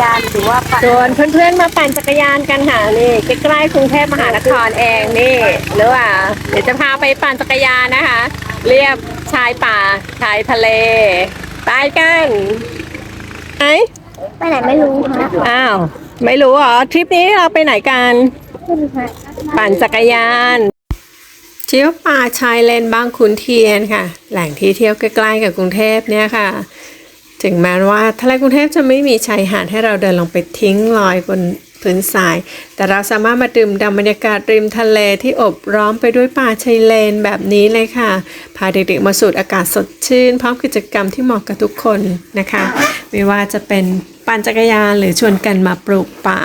ยานหรือว่าปั่นชวนเพื่อนๆมาปั่นจักรยานกันค่ะนี่ใกล้ๆกรุงเทพมหานครเองนี่หรือว่าเดี๋ยวจะพาไปปั่นจักรยานนะคะ เรียบชายป่าชายทะเลไปกันไหนไปไหนไม่รู้ฮะอ้าวไม่รู้เหรอทริปนี้เราไปไหนกันปั่นจักรยานเที่ยวป่าชายเลนบางขุนเทียนค่ะ แหล่งที่เที่ยวใกล้ๆกับกรุงเทพเนี่ยค่ะ ถึงแม้ว่าทะเลกรุงเทพจะไม่มีชายหาดให้เราเดินลงไปทิ้งลอยบนพื้นทราย แต่เราสามารถมาดื่มด่ำบรรยากาศริมทะเลที่อบร้อมไปด้วยป่าชายเลนแบบนี้เลยค่ะ พาเด็กๆมาสูดอากาศสดชื่น พร้อมกิจกรรมที่เหมาะกับทุกคนนะคะ ไม่ว่าจะเป็นปั่นจักรยานหรือชวนกันมาปลูกป่า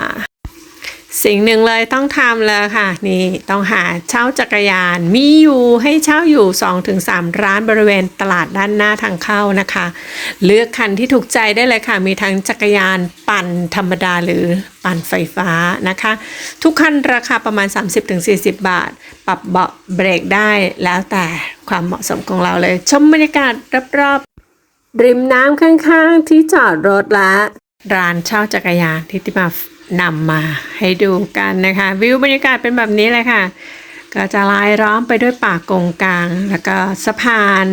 สิ่งหนึ่งเลยต้องทำเลยค่ะ นี่ต้องหาเช่าจักรยาน มีอยู่ให้เช่าอยู่ 2-3 ร้านบริเวณตลาดด้านหน้าทางเข้านะคะ เลือกคันที่ถูกใจได้เลยค่ะ มีทั้งจักรยานปั่นธรรมดาหรือปั่นไฟฟ้านะคะ ทุกคันราคาประมาณ 30-40 บาท ปรับเบาะเบรกได้แล้วแต่ความเหมาะสมของเราเลย ชมบรรยากาศรอบๆริมน้ำข้างๆ ที่จอดรถและร้านเช่าจักรยานที่ติมา นำมาให้ดูกันนะคะ วิวบรรยากาศเป็นแบบนี้เลยค่ะ ก็จะลายล้อมไปด้วยป่ากงกลาง แล้วก็สะพาน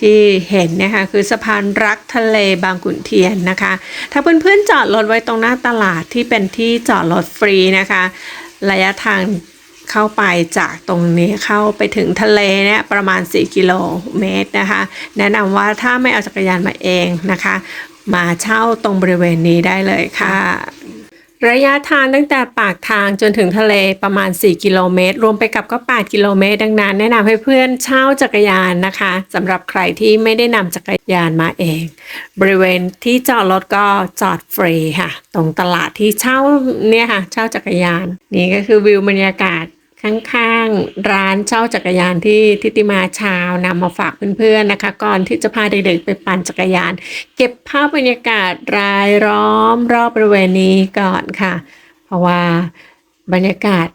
ที่เห็นนะคะคือสะพานรักทะเลบางขุนเทียนนะคะ ถ้าเพื่อนๆจอดรถไว้ตรงหน้าตลาดที่เป็นที่จอดรถฟรีนะคะ ระยะทางเข้าไปจากตรงนี้เข้าไปถึงทะเลเนี่ยประมาณ 4 กิโลเมตรนะคะ แนะนำว่าถ้าไม่เอาจักรยานมาเองนะคะ มาเช่าตรงบริเวณนี้ได้เลยค่ะ ระยะทางตั้งแต่ปากทางจนถึงทะเลประมาณ 4 กิโลเมตร รวมไปกับก็ 8 กิโลเมตร ดังนั้น แนะนำให้เพื่อนเช่าจักรยานนะคะสำหรับใครที่ไม่ได้นำจักรยานมาเอง บริเวณที่จอดรถก็จอดฟรีค่ะ ตรงตลาดที่เช่าเนี่ยค่ะ เช่าจักรยาน นี่ก็คือวิวบรรยากาศ ข้างๆร้านเช่าจักรยานที่ทิติมาเช้านำมาฝากเพื่อนๆนะคะ ก่อนที่จะพาเด็กๆไปปั่นจักรยาน เก็บภาพบรรยากาศรายล้อมรอบบริเวณนี้ก่อนค่ะ เพราะว่าบรรยากาศ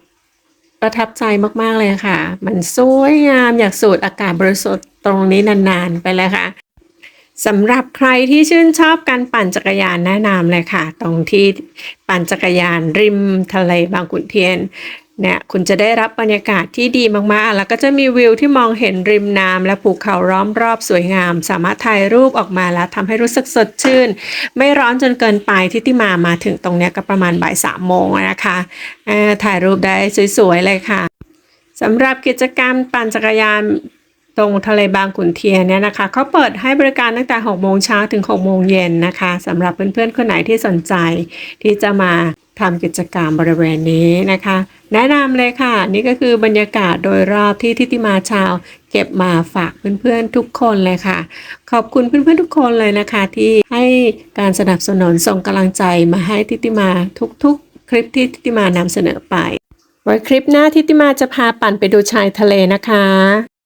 ประทับใจมากๆเลยค่ะ มันสวยงามอยากสูดอากาศบริสุทธิ์ตรงนี้นานๆไปเลยค่ะสำหรับใครที่ชื่นชอบการปั่นจักรยานแนะนำเลยค่ะ ตรงที่ปั่นจักรยานริมทะเลบางขุนเทียน เนี่ยคุณจะได้รับบรรยากาศที่ดีมากๆ แล้วก็จะมีวิวที่มองเห็นริมน้ำและภูเขาล้อมรอบสวยงาม สามารถถ่ายรูปออกมาแล้วทำให้รู้สึกสดชื่น ไม่ร้อนจนเกินไปที่ที่มามาถึงตรงเนี้ยก็ประมาณบ่ายสามโมงนะคะถ่ายรูปได้สวยๆเลยค่ะสำหรับกิจกรรมปั่นจักรยานตรงทะเลบางขุนเทียนเนี่ยนะคะเขาเปิดให้บริการตั้งแต่6โมงเช้าถึง6โมงเย็นนะคะสำหรับเพื่อนๆคนไหนที่สนใจที่จะมา ทำกิจกรรมบริเวณนี้นะคะ แนะนำเลยค่ะ นี่ก็คือบรรยากาศโดยรอบที่ทิติมาชาว เก็บมาฝากเพื่อนๆทุกคนเลยค่ะ ขอบคุณเพื่อนๆทุกคนเลยนะคะ ที่ให้การสนับสนุนส่งกำลังใจมาให้ทิติมาทุกๆ คลิปที่ทิติมานำเสนอไป ไว้คลิปหน้าทิติมาจะพาปั่นไปดูชายทะเลนะคะ